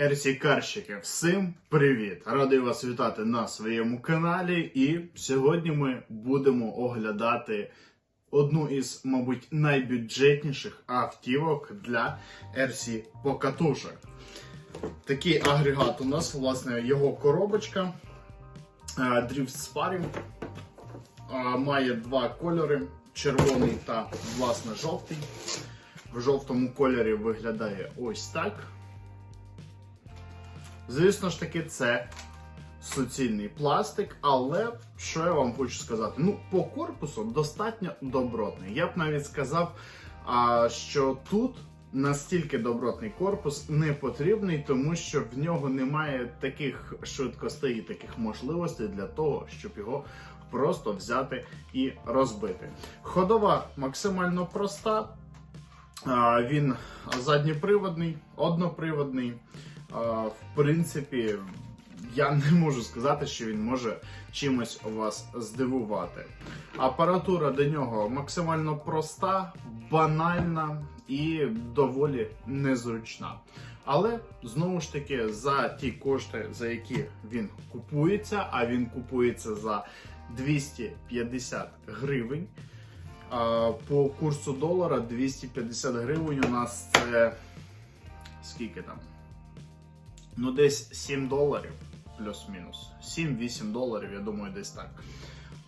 Ерсікарщики, всім привіт! Радий вас вітати на своєму каналі. І сьогодні ми будемо оглядати одну із, мабуть, найбюджетніших автівок для RC покатушок. Такий агрегат у нас, власне, його коробочка е, Drift Sparring. Е, Має два кольори: червоний та, власне, жовтий. В жовтому кольорі виглядає ось так. Звісно ж таки, це суцільний пластик, але що я вам хочу сказати? Ну, по корпусу достатньо добротний. Я б навіть сказав, що тут настільки добротний корпус не потрібний, тому що в нього немає таких швидкостей і таких можливостей для того, щоб його просто взяти і розбити. Ходова максимально проста. Він задніприводний, одноприводний. В принципі, я не можу сказати, що він може чимось вас здивувати. Апаратура до нього максимально проста, банальна і доволі незручна. Але знову ж таки за ті кошти, за які він купується, а він купується за 250 гривень. По курсу долара 250 гривень у нас це скільки там? Ну, десь 7 доларів, плюс-мінус. 7-8 доларів, я думаю, десь так.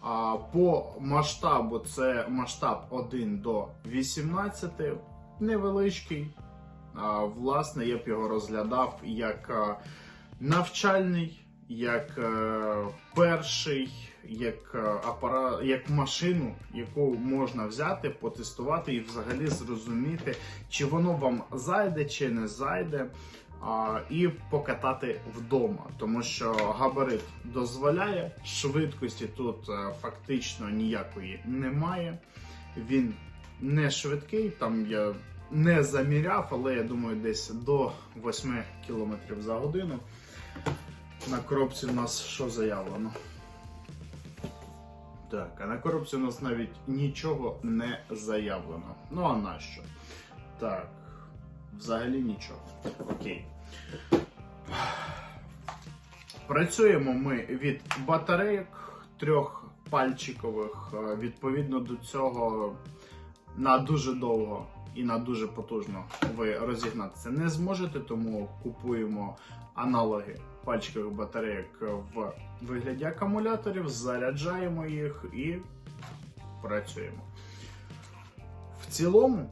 А по масштабу це масштаб 1 до 18, невеличкий. А, власне, я б його розглядав як навчальний, як е, перший, як е, апарат, як машину, яку можна взяти, потестувати і взагалі зрозуміти, чи воно вам зайде, чи не зайде. І покатати вдома, тому що габарит дозволяє, швидкості тут е, фактично ніякої немає. Він не швидкий, там я не заміряв, але я думаю, десь до 8 км за годину. На коробці у нас що заявлено? Так, а на коробці у нас навіть нічого не заявлено. Ну а нащо? Так, взагалі нічого. Окей. Працюємо ми від батарейок трьох пальчикових. Е, Відповідно до цього на дуже довго і на дуже потужно ви розігнатися не зможете, тому купуємо аналоги пальчикових батарейок в вигляді акумуляторів, заряджаємо їх і працюємо. В цілому,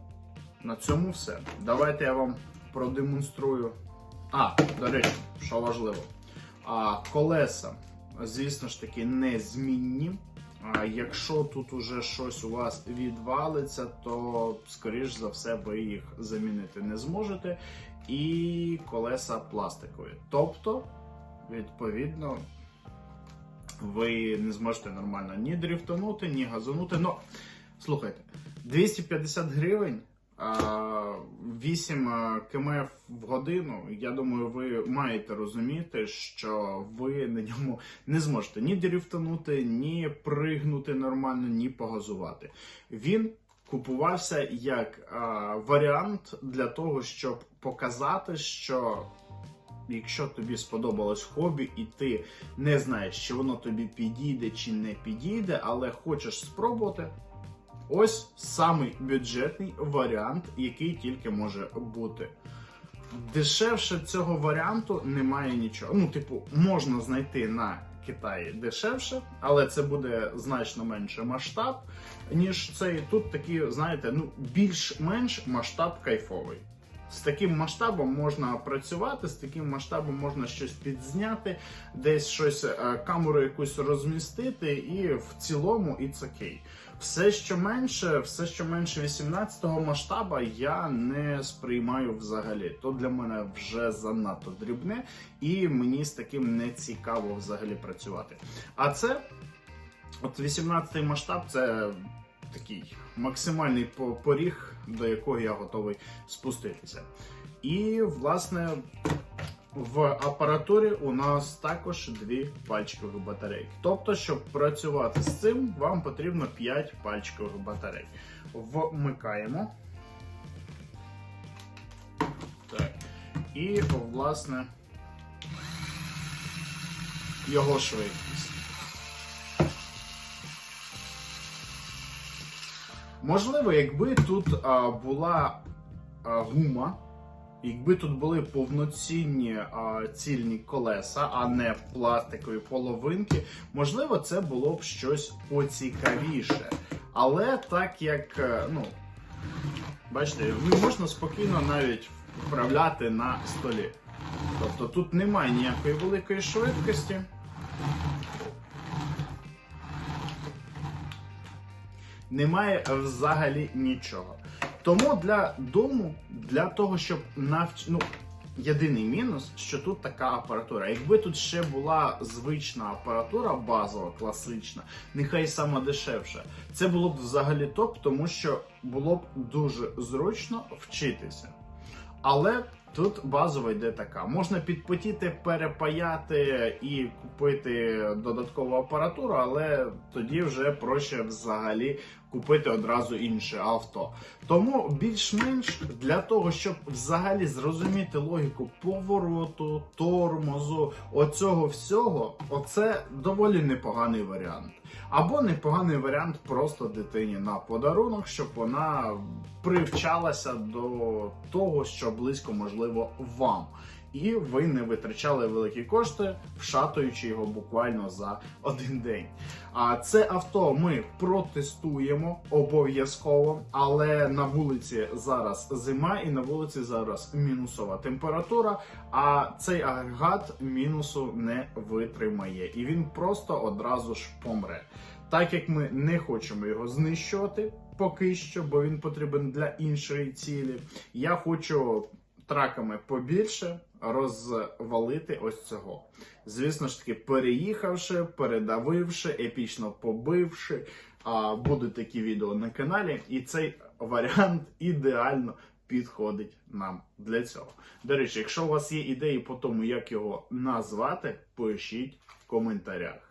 на цьому все. Давайте я вам продемонструю. А, до речі, що важливо. А, колеса, звісно ж таки, незмінні. А якщо тут уже щось у вас відвалиться, то скоріш за все ви їх замінити не зможете. І колеса пластикові. Тобто, відповідно, ви не зможете нормально ні дрифтанути, ні газанути. Ну, слухайте, 250 гривень. а, 8 км в годину. Я думаю, ви маєте розуміти, що ви на ньому не зможете ні дрифтанути, ні пригнути нормально, ні погазувати. Він купувався як а, варіант для того, щоб показати, що. Якщо тобі сподобалось хобі, і ти не знаєш, чи воно тобі підійде чи не підійде, але хочеш спробувати, ось самий бюджетний варіант, який тільки може бути. Дешевше цього варіанту немає нічого. Ну, типу, можна знайти на Китаї дешевше, але це буде значно менше масштаб, ніж цей. Тут такі, знаєте, ну більш-менш масштаб кайфовий. З таким масштабом можна працювати, з таким масштабом можна щось підзняти, десь щось е, камеру якусь розмістити, і в цілому it's окей. Все, що менше, все, що менше 18-го масштаба, я не сприймаю взагалі. То для мене вже занадто дрібне, і мені з таким не цікаво взагалі працювати. А це, от 18-й масштаб, це такий максимальний поріг, до якого я готовий спуститися. І, власне, в апаратурі у нас також дві пальчикові батарейки. Тобто, щоб працювати з цим, вам потрібно 5 пальчикових батарей. Вмикаємо. Так. І власне, його швидкість. Можливо, якби тут а, була а, гума, якби тут були повноцінні а, цільні колеса, а не пластикові половинки, можливо, це було б щось поцікавіше. Але так як, е, ну, бачите, можна спокійно навіть вправляти на столі. Тобто тут немає ніякої великої швидкості. Немає взагалі нічого. Тому для дому, для того, щоб навч... ну, єдиний мінус, що тут така апаратура. Якби тут ще була звична апаратура, базова, класична, нехай сама дешевша, це було б взагалі топ, тому що було б дуже зручно вчитися. Але тут базова йде така: можна підпотіти, перепаяти і купити додаткову апаратуру, але тоді вже проще взагалі купити одразу інше авто. Тому більш-менш для того, щоб взагалі зрозуміти логіку повороту, тормозу, оцього всього, оце доволі непоганий варіант. Або непоганий варіант просто дитині на подарунок, щоб вона привчалася до того, що близько можливо вам. І ви не витрачали великі кошти, вшатуючи його буквально за один день. А це авто ми протестуємо обов'язково, але на вулиці зараз зима, і на вулиці зараз мінусова температура. А цей агрегат мінусу не витримає, і він просто одразу ж помре. Так як ми не хочемо його знищувати поки що, бо він потрібен для іншої цілі. Я хочу траками побільше розвалити ось цього. Звісно ж таки, переїхавши, передавивши, епічно побивши. Будуть такі відео на каналі, і цей варіант ідеально підходить нам для цього. До речі, якщо у вас є ідеї по тому, як його назвати, пишіть в коментарях.